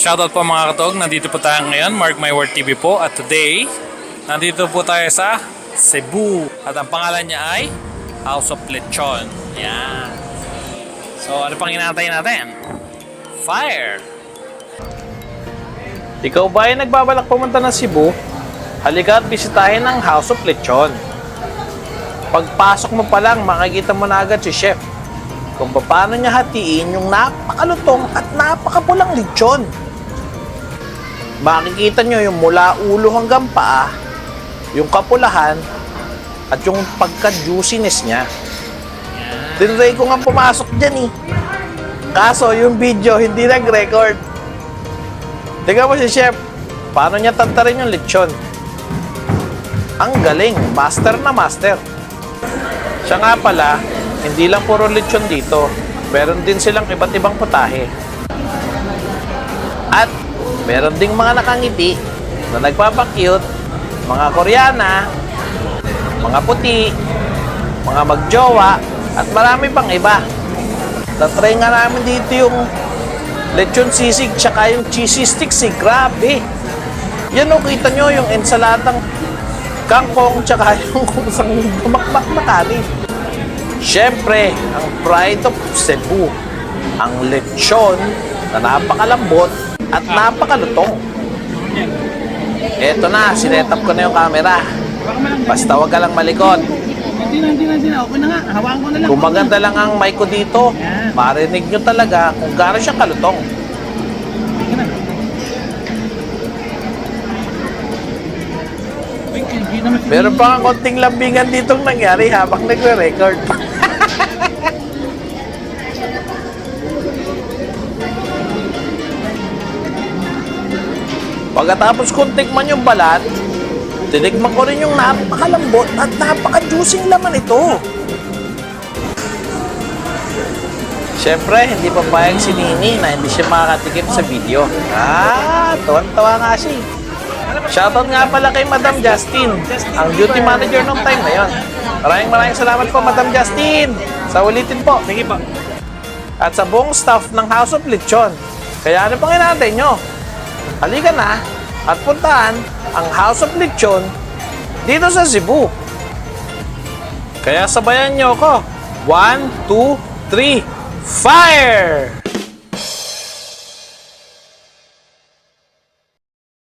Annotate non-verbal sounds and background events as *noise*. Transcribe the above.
Shoutout po mga katog, nandito po tayo ngayon, Mark My Word TV po. At today, nandito po tayo sa Cebu. At ang pangalan niya ay House of Lechon. Yan. So ano pang inaantay natin? Fire! Ikaw ba ay nagbabalak pumunta ng Cebu? Halika at bisitahin ang House of Lechon. Pagpasok mo pa lang, makikita mo na agad si Chef kung paano niya hatiin yung napakalutong at napakapulang lechon. Makikita nyo yung mula ulo hanggang paa, yung kapulahan, at yung pagka-juiciness niya. Tinry ko nga pumasok dyan eh. Kaso yung video hindi nag-record. Tingnan mo si Chef, paano niya tantarin yung lechon. Ang galing, master na master. Siya nga pala, hindi lang puro lechon dito. Meron din silang iba't ibang putahe. At meron ding mga nakangiti na nagpapakyut, mga Koreana, mga puti, mga magjowa, at marami pang iba. Natry nga namin dito yung lechon sisig tsaka yung cheesy sticks eh. Grabe! Yan o, kita nyo yung ensaladang kangkong tsaka *laughs* yung kusang bumakbak na kanin. Siyempre, ang pride of Cebu, ang lechon na napakalambot at napakalutong. Eto na, sinetap ko na yung camera. Basta wag ka lang malikot. Hindi hindi hindi na. Na nga. Hawakan ko na lang. Kung maganda lang ang mic ko dito, marinig nyo talaga kung gaano siya kalutong. Meron pa nga konting lambingan ditong nangyari habang nagre-record. Pagkatapos kong tikman yung balat, tinikman ko rin yung napakalambot at napaka-juicing laman ito. Siyempre, hindi pa payag si Nini na hindi siya makakatikim sa video. Ah, tuwan-tawa nga siya. eh. Shoutout nga pala kay Madam Justin, ang duty manager nung time na yon. Maraming maraming salamat po, Madam Justin. Sa ulitin po. Sige po. At sa buong staff ng House of Lechon. Kaya ano pang inaantay nyo? Halika na at puntahan ang House of Lechon dito sa Cebu. Kaya sabayan nyo ko. One, two, three, fire!